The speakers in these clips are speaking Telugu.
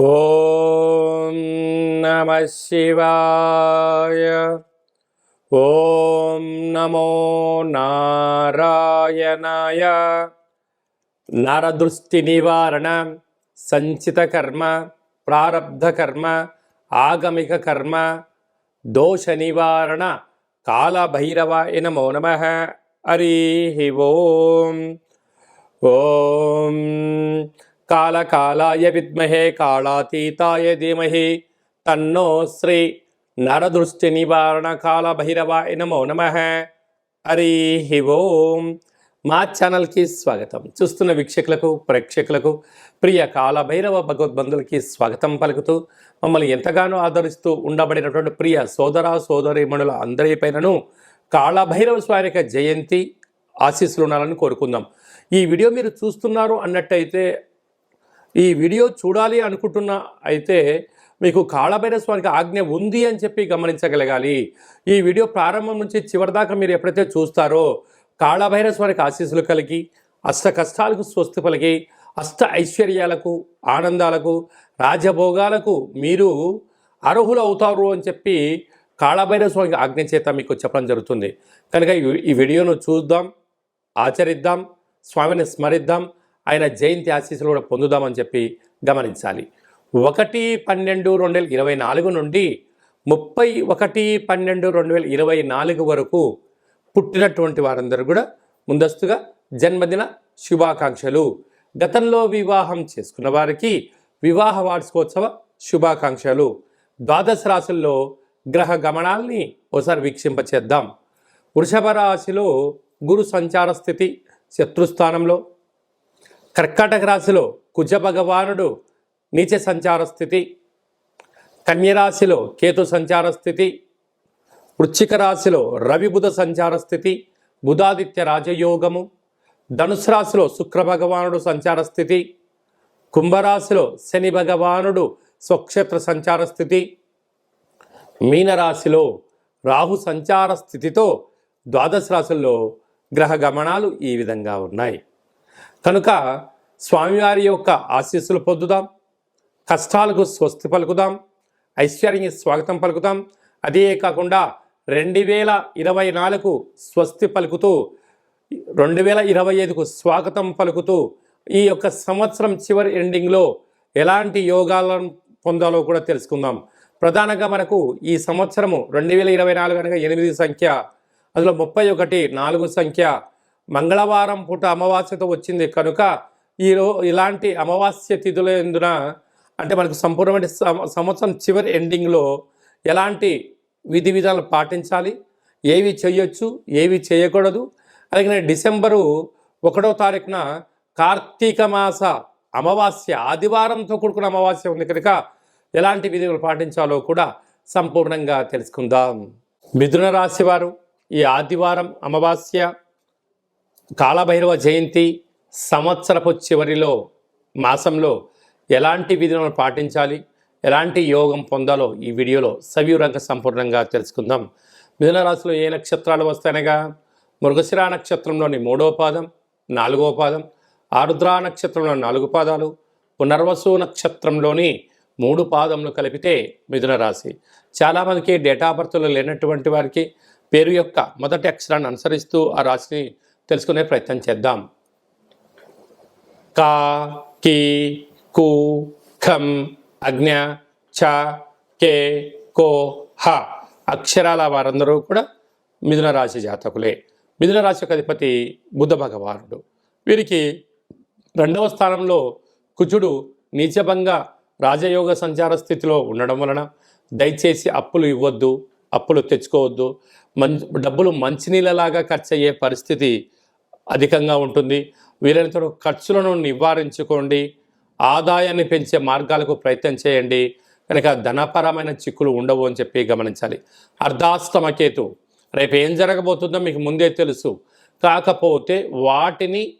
ఓం నమ శివాయ. ఓం నమో నారాయణాయ. నరదృష్టి నివారణ సంచిత కర్మ ప్రారబ్ధ కర్మ ఆగమిక కర్మ దోష నివారణ కాళభైరవాయ నమో నమ. హరి ఓం. ఓం కాలకాలాయ విద్మహే కాళాతీతాయ ధీమహి. తన్నో శ్రీ నరదృష్టి నివారణ కాల భైరవాయ నమో నమ. హరి ఓం. మా ఛానల్కి స్వాగతం. చూస్తున్న వీక్షకులకు ప్రేక్షకులకు ప్రియ కాలభైరవ భగవద్బంధులకి స్వాగతం పలుకుతూ మమ్మల్ని ఎంతగానో ఆదరిస్తూ ఉండబడినటువంటి ప్రియ సోదర సోదరీమణుల అందరిపైనను కాళభైరవ స్వామి జయంతి ఆశీస్సులు ఉండాలని కోరుకుందాం. ఈ వీడియో మీరు చూస్తున్నారు అన్నట్టయితే ఈ వీడియో చూడాలి అనుకుంటున్న అయితే మీకు కాళభైరవ స్వామికి ఆజ్ఞ ఉంది అని చెప్పి గమనించగలగాలి. ఈ వీడియో ప్రారంభం నుంచి చివరి దాకా మీరు ఎప్పుడైతే చూస్తారో కాళభైరవ స్వామికి ఆశీస్సులు కలిగి అష్ట కష్టాలకు స్వస్తి పలికి అష్ట ఐశ్వర్యాలకు ఆనందాలకు రాజభోగాలకు మీరు అర్హులు అవుతారు అని చెప్పి కాళభైరవ స్వామికి ఆజ్ఞ చేత మీకు చెప్పడం జరుగుతుంది. కనుక ఈ వీడియోను చూద్దాం ఆచరిద్దాం స్వామిని స్మరిద్దాం ఆయన జయంతి ఆశీస్సులు కూడా పొందుదామని చెప్పి గమనించాలి. ఒకటి పన్నెండు రెండు వేల ఇరవై నాలుగు నుండి ముప్పై ఒకటి పన్నెండు రెండు వేల ఇరవై నాలుగు వరకు పుట్టినటువంటి వారందరూ కూడా ముందస్తుగా జన్మదిన శుభాకాంక్షలు. గతంలో వివాహం చేసుకున్న వారికి వివాహ వార్షికోత్సవ శుభాకాంక్షలు. ద్వాదశ రాశుల్లో గ్రహ గమనాల్ని ఒకసారి వీక్షింపచేద్దాం. వృషభ రాశిలో గురు సంచార స్థితి శత్రుస్థానంలో కర్కాటక రాశిలో కుజ భగవానుడు నీచ సంచార స్థితి కన్యరాశిలో కేతు సంచార స్థితి వృశ్చిక రాశిలో రవిబుధ సంచార స్థితి బుధాదిత్య రాజయోగము ధనుసు రాశిలో శుక్ర భగవానుడు సంచార స్థితి కుంభరాశిలో శని భగవానుడు స్వక్షేత్ర సంచార స్థితి మీనరాశిలో రాహు సంచార స్థితితో ద్వాదశ రాశుల్లో గ్రహ గమనాలు ఈ విధంగా ఉన్నాయి. కనుక స్వామివారి యొక్క ఆశీస్సులు పొందుదాం కష్టాలకు స్వస్తి పలుకుదాం ఐశ్వర్యానికి స్వాగతం పలుకుదాం. అదే కాకుండా రెండు వేల ఇరవై నాలుగు స్వస్తి పలుకుతూ రెండు వేల ఇరవై ఐదుకు స్వాగతం పలుకుతూ ఈ యొక్క సంవత్సరం చివరి ఎండింగ్లో ఎలాంటి యోగాలను పొందాలో కూడా తెలుసుకుందాం. ప్రధానంగా మనకు ఈ సంవత్సరము రెండు వేల ఇరవై నాలుగు అనగా ఎనిమిది సంఖ్య అందులో ముప్పై ఒకటి నాలుగు సంఖ్య మంగళవారం పూట అమావాస్యతో వచ్చింది. కనుక ఈరో ఇలాంటి అమావాస్య తిథుల ఎందున అంటే మనకు సంపూర్ణమైన సంవత్సరం చివరి ఎండింగ్లో ఎలాంటి విధి విధాలు పాటించాలి? ఏవి చేయొచ్చు? ఏవి చేయకూడదు? అలాగే డిసెంబరు ఒకటో తారీఖున కార్తీక మాస అమావాస్య ఆదివారంతో కూడుకున్న అమావాస్య ఉంది. కనుక ఎలాంటి విధులు పాటించాలో కూడా సంపూర్ణంగా తెలుసుకుందాం. మిథున రాశి వారు ఈ ఆదివారం అమావాస్య కాలభైరవ జయంతి సంవత్సరపు చివరిలో మాసంలో ఎలాంటి విధులను పాటించాలి? ఎలాంటి యోగం పొందాలో ఈ వీడియోలో సవివరంగా సంపూర్ణంగా తెలుసుకుందాం. మిథున రాశిలో ఏ నక్షత్రాలు వస్తాయనగా? మృగశిరా నక్షత్రంలోని మూడో పాదం నాలుగో పాదం ఆరుద్రా నక్షత్రంలో నాలుగు పాదాలు పునర్వసు నక్షత్రంలోని మూడు పాదములు కలిపితే మిథున రాశి. చాలామందికి డేటా బర్త్లో లేనటువంటి వారికి పేరు యొక్క మొదటి అక్షరాన్ని అనుసరిస్తూ ఆ రాశిని తెలుసుకునే ప్రయత్నం చేద్దాం. కా కి కు ఖం అజ్ఞ చ కే కో హ అక్షరాల వారందరూ కూడా మిథున రాశి జాతకులే. మిథున రాశి యొక్క అధిపతి బుద్ధ భగవానుడు. వీరికి రెండవ స్థానంలో కుజుడు నీచభంగా రాజయోగ సంచార స్థితిలో ఉండడం వలన దయచేసి అప్పులు ఇవ్వద్దు అప్పులు తెచ్చుకోవద్దు. మం డబ్బులు మంచినీళ్ళలాగా ఖర్చు అయ్యే పరిస్థితి అధికంగా ఉంటుంది. వీలైనంత ఖర్చులను నివారించుకోండి. ఆదాయాన్ని పెంచే మార్గాలకు ప్రయత్నం చేయండి. కనుక ధనపరమైన చిక్కులు ఉండవు అని చెప్పి గమనించాలి. అర్ధాస్తమకేతు రేపు ఏం జరగబోతుందో మీకు ముందే తెలుసు. కాకపోతే వాటిని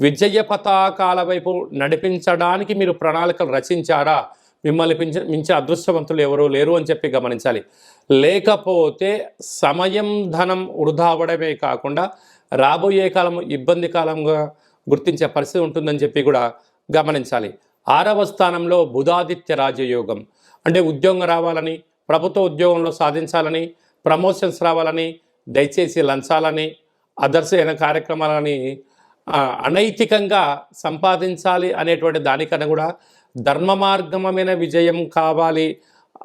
విజయ పతాకాల వైపు నడిపించడానికి మీరు ప్రణాళికలు రచించారా? మిమ్మల్ని మించిన మించిన అదృష్టవంతులు ఎవరూ లేరు అని చెప్పి గమనించాలి. లేకపోతే సమయం ధనం వృధా అవ్వడమే కాకుండా రాబోయే కాలం ఇబ్బంది కాలంగా గుర్తించే పరిస్థితి ఉంటుందని చెప్పి కూడా గమనించాలి. ఆరవ స్థానంలో బుధాదిత్య రాజయోగం. అంటే ఉద్యోగం రావాలని ప్రభుత్వ ఉద్యోగంలో సాధించాలని ప్రమోషన్స్ రావాలని దయచేసి లంచాలని అదర్శ అయిన కార్యక్రమాలని అనైతికంగా సంపాదించాలి అనేటువంటి దానికన్నా కూడా ధర్మ మార్గమైన విజయం కావాలి.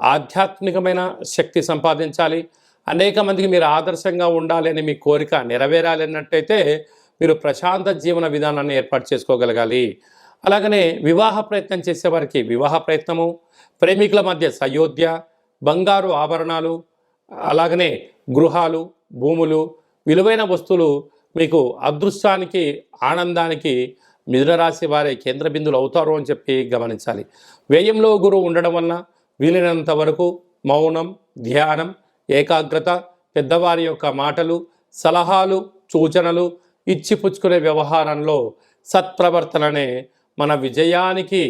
ఆధ్యాత్మికమైన శక్తి సంపాదించాలి. అనేక మందికి మీరు ఆదర్శంగా ఉండాలి అని మీ కోరిక నెరవేరాలి అన్నట్టయితే మీరు ప్రశాంత జీవన విధానాన్ని ఏర్పాటు చేసుకోగలగాలి. అలాగనే వివాహ ప్రయత్నం చేసేవారికి వివాహ ప్రయత్నము ప్రేమికుల మధ్య సయోధ్య బంగారు ఆభరణాలు అలాగనే గృహాలు భూములు విలువైన వస్తువులు మీకు అదృష్టానికి ఆనందానికి మిథునరాశి రాశి కేంద్ర బిందులు అవుతారు అని చెప్పి గమనించాలి. వ్యయంలో గురువు ఉండడం వలన వీలైనంత వరకు మౌనం ధ్యానం ఏకాగ్రత పెద్దవారి యొక్క మాటలు సలహాలు సూచనలు ఇచ్చిపుచ్చుకునే వ్యవహారంలో సత్ప్రవర్తననే మన విజయానికి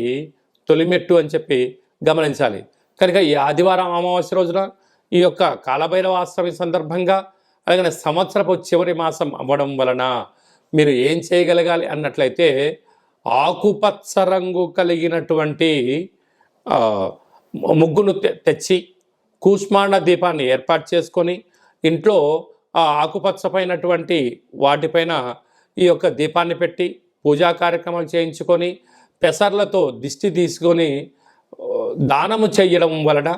తొలిమెట్టు అని చెప్పి గమనించాలి. కనుక ఈ ఆదివారం అమావాస్య రోజున ఈ యొక్క కాలభైరవ సందర్భంగా అలాగే సంవత్సరపు చివరి మాసం అవ్వడం వలన మీరు ఏం చేయగలగాలి అన్నట్లయితే ఆకుపచ్చ రంగు కలిగినటువంటి ముగ్గును తె- తెచ్చి కూష్మాండ దీపాన్ని ఏర్పాటు చేసుకొని ఇంట్లో ఆ ఆకుపచ్చపైనటువంటి వాటిపైన ఈ యొక్క దీపాన్ని పెట్టి పూజా కార్యక్రమాలు చేయించుకొని పెసర్లతో దిష్టి తీసుకొని దానము చేయడం వలన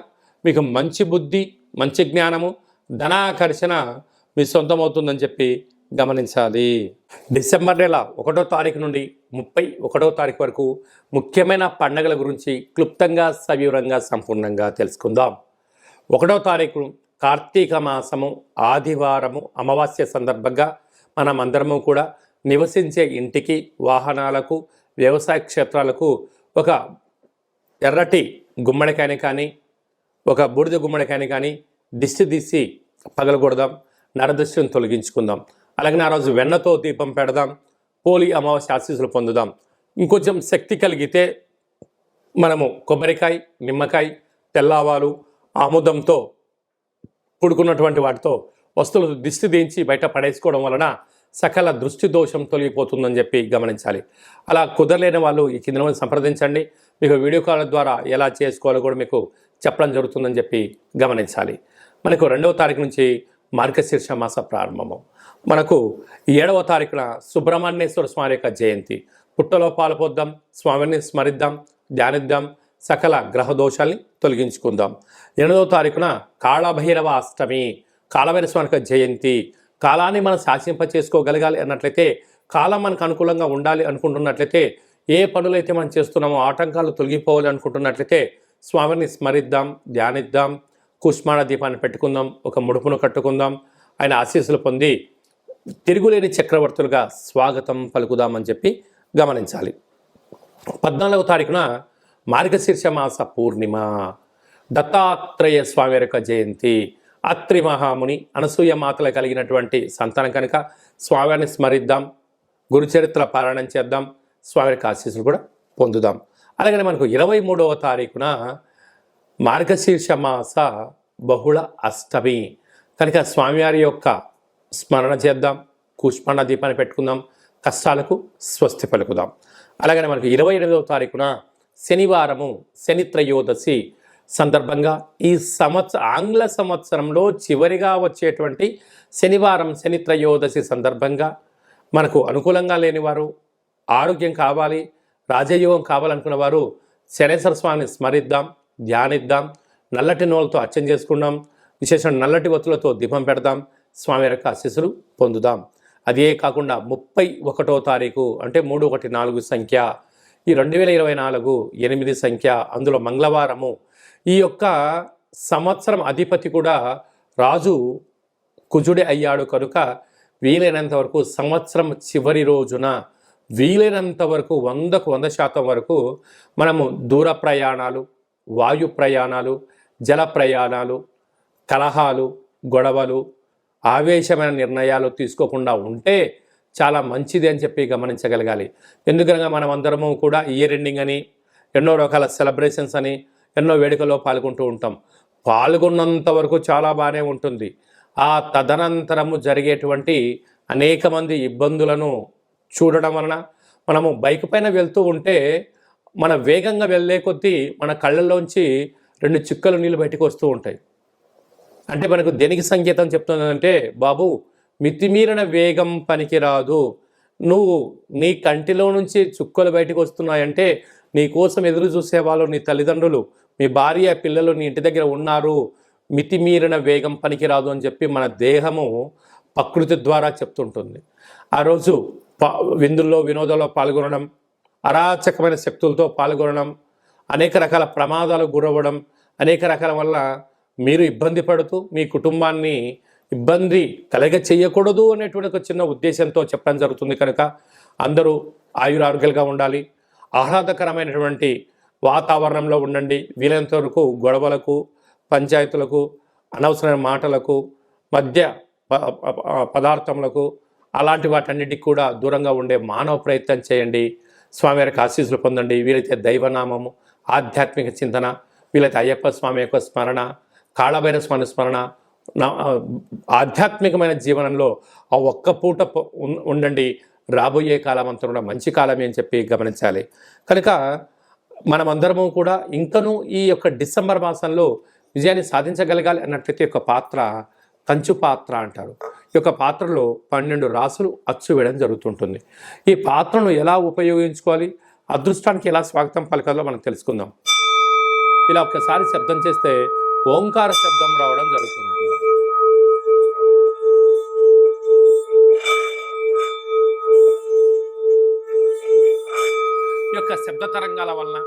మీకు మంచి బుద్ధి మంచి జ్ఞానము ధనాకర్షణ మీ సొంతమవుతుందని చెప్పి గమనించాలి. డిసెంబర్ నెల ఒకటో తారీఖు నుండి ముప్పై ఒకటో తారీఖు వరకు ముఖ్యమైన పండగల గురించి క్లుప్తంగా సవివరంగా సంపూర్ణంగా తెలుసుకుందాం. ఒకటో తారీఖు కార్తీక మాసము ఆదివారము అమావాస్య సందర్భంగా మనం అందరము కూడా నివసించే ఇంటికి వాహనాలకు వ్యవసాయ క్షేత్రాలకు ఒక ఎర్రటి గుమ్మడికాయని కానీ ఒక బూడిద గుమ్మడికాయని కానీ దిష్టి తీసి పగలగొడదాం నరదృష్టిని తొలగించుకుందాం. అలాగే ఆ రోజు వెన్నతో దీపం పెడదాం పోలి అమావాస్య ఆశీస్సులు పొందుదాం. ఇంకొంచెం శక్తి కలిగితే మనము కొబ్బరికాయ నిమ్మకాయ తెల్లావాలు ఆముదంతో పుడుకున్నటువంటి వాటితో వస్తువులు దిష్టి దించి బయట పడేసుకోవడం వలన సకల దృష్టి దోషం తొలగిపోతుందని చెప్పి గమనించాలి. అలా కుదరలేని వాళ్ళు ఈ కింద సంప్రదించండి. మీకు వీడియో కాల్ ద్వారా ఎలా చేసుకోవాలో కూడా మీకు చెప్పడం జరుగుతుందని చెప్పి గమనించాలి. మనకు రెండవ తారీఖు నుంచి మార్గశీర్ష మాస ప్రారంభము. మనకు ఏడవ తారీఖున సుబ్రహ్మణ్యేశ్వర స్వామి యొక్క జయంతి. పుట్టలో పాల్పొద్దాం స్వామిని స్మరిద్దాం ధ్యానిద్దాం సకల గ్రహ దోషాల్ని తొలగించుకుందాం. ఎనిమిదవ తారీఖున కాళభైరవ అష్టమి కాళభైరవ జయంతి. కాలాన్ని మనం శాసింప చేసుకోగలగాలి అన్నట్లయితే కాలం మనకు అనుకూలంగా ఉండాలి అనుకుంటున్నట్లయితే ఏ పనులైతే మనం చేస్తున్నామో ఆటంకాలు తొలగిపోవాలి అనుకుంటున్నట్లయితే స్వామిని స్మరిద్దాం ధ్యానిద్దాం కుష్మాణ దీపాన్ని పెట్టుకుందాం ఒక ముడుపును కట్టుకుందాం. ఆయన ఆశీస్సులు పొంది తిరుగులేని చక్రవర్తులుగా స్వాగతం పలుకుదామని చెప్పి గమనించాలి. పద్నాలుగవ తారీఖున మార్గశీర్ష మాస పూర్ణిమ. దత్తాత్రేయ స్వామి యొక్క జయంతి. అత్రి మహాముని అనసూయ మాతలు కలిగినటువంటి సంతానం కనుక స్వామిని స్మరిద్దాం. గురుచరిత్ర పారాయణం చేద్దాం. స్వామి యొక్క ఆశీస్సులు కూడా పొందుదాం. అలాగనే మనకు ఇరవై మూడవ తారీఖున మార్గశీర్ష మాస బహుళ అష్టమి. కనుక స్వామివారి యొక్క స్మరణ చేద్దాం. కూష్మాండ దీపాన్ని పెట్టుకుందాం. కష్టాలకు స్వస్తి పలుకుదాం. అలాగనే మనకు ఇరవై ఎనిమిదవ తారీఖున శనివారము శని త్రయోదశి సందర్భంగా ఈ సంవత్సర ఆంగ్ల సంవత్సరంలో చివరిగా వచ్చేటువంటి శనివారం శని త్రయోదశి సందర్భంగా మనకు అనుకూలంగా లేనివారు ఆరోగ్యం కావాలి రాజయోగం కావాలనుకున్న వారు శనేశ్వర స్వామిని స్మరిద్దాం ధ్యానిద్దాం నల్లటి నూలతో అర్చన చేసుకుందాం విశేషం నల్లటి వత్తులతో దీపం పెడదాం స్వామి యొక్క ఆశీస్సులు పొందుదాం. అదే కాకుండా ముప్పై ఒకటో తారీఖు అంటే మూడు ఒకటి నాలుగు సంఖ్య ఈ రెండు వేల ఇరవై నాలుగు ఎనిమిది సంఖ్య అందులో మంగళవారము ఈ యొక్క సంవత్సరం అధిపతి కూడా రాజు కుజుడే అయ్యాడు కనుక వీలైనంత వరకు సంవత్సరం చివరి రోజున వీలైనంత వరకు వందకు వంద శాతం వరకు మనము దూర ప్రయాణాలు వాయు ప్రయాణాలు జల ప్రయాణాలు కలహాలు గొడవలు ఆవేశమైన నిర్ణయాలు తీసుకోకుండా ఉంటే చాలా మంచిది అని చెప్పి గమనించగలగాలి. ఎందుకనగా మనం అందరము కూడా ఇయర్ ఎండింగ్ అని ఎన్నో రకాల సెలబ్రేషన్స్ అని ఎన్నో వేడుకల్లో పాల్గొంటూ ఉంటాం. పాల్గొన్నంత వరకు చాలా బాగానే ఉంటుంది. ఆ తదనంతరము జరిగేటువంటి అనేక మంది ఇబ్బందులను చూడడం వలన మనము బైక్ పైన వెళ్తూ ఉంటే మన వేగంగా వెళ్ళే కొద్దీ మన కళ్ళల్లోంచి రెండు చుక్కలు నీళ్ళు బయటకు వస్తూ ఉంటాయి. అంటే మనకు దేనికి సంకేతం చెప్తుందంటే బాబు మితిమీరిన వేగం పనికిరాదు. నువ్వు నీ కంటిలో నుంచి చుక్కలు బయటకు వస్తున్నాయంటే నీ కోసం ఎదురు చూసేవాళ్ళు నీ తల్లిదండ్రులు మీ భార్య పిల్లలు నీ ఇంటి దగ్గర ఉన్నారు మితిమీరిన వేగం పనికిరాదు అని చెప్పి మన దేహము ప్రకృతి ద్వారా చెప్తుంటుంది. ఆ రోజు విందుల్లో వినోదంలో పాల్గొనడం అరాచకమైన శక్తులతో పాల్గొనడం అనేక రకాల ప్రమాదాలు గురవ్వడం అనేక రకాల వల్ల మీరు ఇబ్బంది పడుతూ మీ కుటుంబాన్ని ఇబ్బంది కలగ చేయకూడదు అనేటువంటి ఒక చిన్న ఉద్దేశంతో చెప్పడం జరుగుతుంది కనుక అందరూ ఆయురారోగ్యాలుగా ఉండాలి. ఆహ్లాదకరమైనటువంటి వాతావరణంలో ఉండండి. వీలైనంత వరకు గొడవలకు పంచాయతీలకు అనవసరమైన మాటలకు మధ్య ప- పదార్థములకు అలాంటి వాటన్నిటికి కూడా దూరంగా ఉండే మానవ ప్రయత్నం చేయండి. స్వామివారికి ఆశీస్సులు పొందండి. వీలైతే దైవనామము ఆధ్యాత్మిక చింతన వీలైతే అయ్యప్ప స్వామి యొక్క స్మరణ కాళభైర స్వామి స్మరణ ఆధ్యాత్మికమైన జీవనంలో ఆ ఒక్క పూట ఉండండి. రాబోయే కాలం అంతా కూడా మంచి కాలమే అని చెప్పి గమనించాలి. కనుక మనమందరము కూడా ఇంకనూ ఈ యొక్క డిసెంబర్ మాసంలో విజయాన్ని సాధించగలగాలి అన్నట్లయితే యొక్క పాత్ర కంచు పాత్ర అంటారు. ఈ యొక్క పాత్రలో పన్నెండు రాసులు అచ్చు వేయడం జరుగుతుంటుంది. ఈ పాత్రను ఎలా ఉపయోగించుకోవాలి? అదృష్టానికి ఎలా స్వాగతం పలకాలో మనం తెలుసుకుందాం. ఇలా ఒక్కసారి శబ్దం చేస్తే ఓంకార శబ్దం రావడం జరుగుతుంది. శబ్ద తరంగాల వలన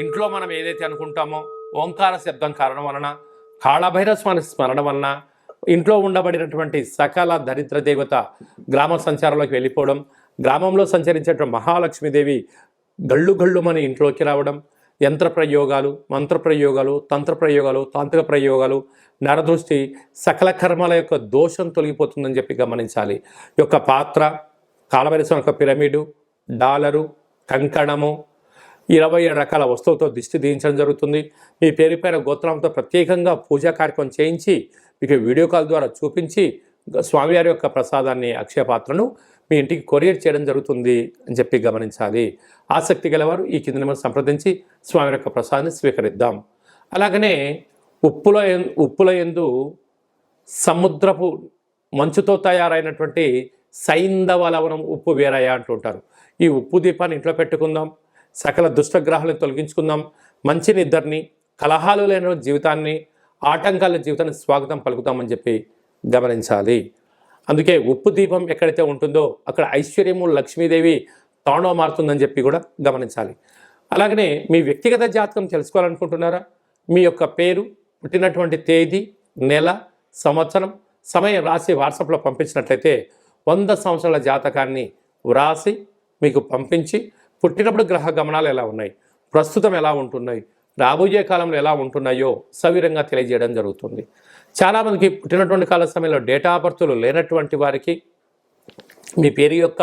ఇంట్లో మనం ఏదైతే అనుకుంటామో ఓంకార శబ్దం కారణం వలన కాళభైరస్వామి స్మరణ వలన ఇంట్లో ఉండబడినటువంటి సకల దరిద్ర దేవత గ్రామ సంచారంలోకి వెళ్ళిపోవడం గ్రామంలో సంచరించేటువంటి మహాలక్ష్మీదేవి గళ్ళు గళ్ళు మన ఇంట్లోకి రావడం యంత్ర ప్రయోగాలు మంత్ర ప్రయోగాలు తంత్ర ప్రయోగాలు తాంత్రిక ప్రయోగాలు నరదృష్టి సకల కర్మల యొక్క దోషం తొలగిపోతుందని చెప్పి గమనించాలి. యొక్క పాత్ర కాలవరిసం యొక్క పిరమిడు డాలరు కంకణము ఇరవై ఏడు రకాల వస్తువులతో దిష్టి దించడం జరుగుతుంది. మీ పేరు పైన గోత్రంతో ప్రత్యేకంగా పూజా కార్యక్రమం చేయించి మీకు వీడియో కాల్ ద్వారా చూపించి స్వామివారి యొక్క ప్రసాదాన్ని అక్షయపాత్రను మీ ఇంటికి కొరియర్ చేయడం జరుగుతుంది అని చెప్పి గమనించాలి. ఆసక్తి గలవారు ఈ కింద నెంబర్ సంప్రదించి స్వామి యొక్క ప్రసాదాన్ని స్వీకరిద్దాం. అలాగనే ఉప్పుల ఉప్పుల ఎందు సముద్రపు మంచుతో తయారైనటువంటి సైంధవ లవణం ఉప్పు వేరయ్య అంటుంటారు ఈ ఉప్పు దీపాన్ని ఇంట్లో పెట్టుకుందాం. సకల దుష్టగ్రహాలను తొలగించుకుందాం. మంచి నిద్రని కలహాలు లేని జీవితాన్ని ఆటంకాల జీవితాన్ని స్వాగతం పలుకుతామని చెప్పి గమనించాలి. అందుకే ఉప్పు దీపం ఎక్కడైతే ఉంటుందో అక్కడ ఐశ్వర్యము లక్ష్మీదేవి తాండవ మారుతుందని చెప్పి కూడా గమనించాలి. అలాగనే మీ వ్యక్తిగత జాతకం తెలుసుకోవాలనుకుంటున్నారా? మీ యొక్క పేరు పుట్టినటువంటి తేదీ నెల సంవత్సరం సమయం రాసి వాట్సాప్లో పంపించినట్లయితే వంద సంవత్సరాల జాతకాన్ని వ్రాసి మీకు పంపించి పుట్టినప్పుడు గ్రహ గమనాలు ఎలా ఉన్నాయి? ప్రస్తుతం ఎలా ఉంటున్నాయి? రాబోయే కాలంలో ఎలా ఉంటున్నాయో సవిరంగా తెలియజేయడం జరుగుతుంది. చాలామందికి పుట్టినటువంటి కాల సమయంలో డేటా బర్తులు లేనటువంటి వారికి మీ పేరు యొక్క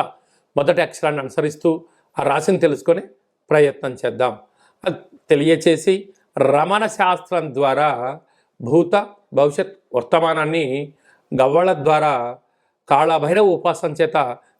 మొదటి అక్షరాన్ని అనుసరిస్తూ ఆ రాశిని తెలుసుకొని ప్రయత్నం చేద్దాం. అది తెలియచేసి రమణ శాస్త్రం ద్వారా భూత భవిష్యత్ వర్తమానాన్ని గవ్వళ ద్వారా కాళభైరవ ఉపాసన చేత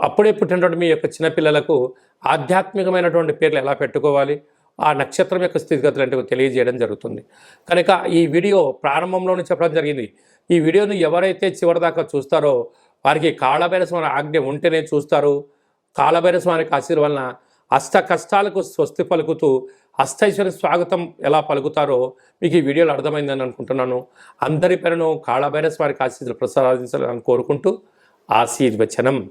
అప్పుడే పుట్టినటువంటి మీ యొక్క చిన్నపిల్లలకు ఆధ్యాత్మికమైనటువంటి పేర్లు ఎలా పెట్టుకోవాలి? ఆ నక్షత్రం యొక్క స్థితిగతులు అంటే తెలియజేయడం జరుగుతుంది. కనుక ఈ వీడియో ప్రారంభంలోనే చెప్పడం జరిగింది. ఈ వీడియోను ఎవరైతే చివరిదాకా చూస్తారో వారికి కాళభైరస్వామి ఆజ్ఞ ఉంటేనే చూస్తారు. కాళభైరస్వామికి ఆశీర్వలన అష్ట కష్టాలకు స్వస్తి పలుకుతూ అష్టైశ్వర్య స్వాగతం ఎలా పలుకుతారో మీకు ఈ వీడియోలో అర్థమైందని అనుకుంటున్నాను. అందరి పేరును కాళభైరస్వామికి ఆశీస్సులు ప్రసాదించాలని కోరుకుంటూ ఆశీర్వచనం.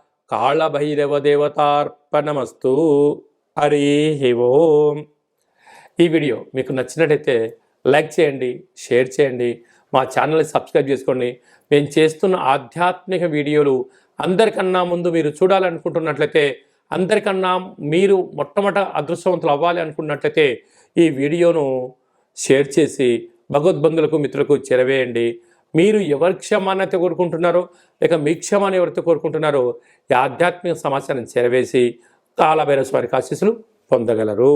కాళభైరవదేవతార్పణమస్తు. హరి ఓం. ఈ వీడియో మీకు నచ్చినట్టయితే లైక్ చేయండి షేర్ చేయండి మా ఛానల్ని సబ్స్క్రైబ్ చేసుకోండి. మేము చేస్తున్న ఆధ్యాత్మిక వీడియోలు అందరికన్నా ముందు మీరు చూడాలనుకుంటున్నట్లయితే అందరికన్నా మీరు మొట్టమొదట అదృష్టవంతులు అవ్వాలి అనుకున్నట్లయితే ఈ వీడియోను షేర్ చేసి భగవద్బంధులకు మిత్రులకు చేరవేయండి. మీరు ఎవరి క్షమాన్ని అయితే కోరుకుంటున్నారో లేక మీ క్షమాన్ని ఎవరైతే కోరుకుంటున్నారో ఈ ఆధ్యాత్మిక సమాచారం చేరవేసి కాలభైరవ వారికి ఆశీస్సులు పొందగలరు.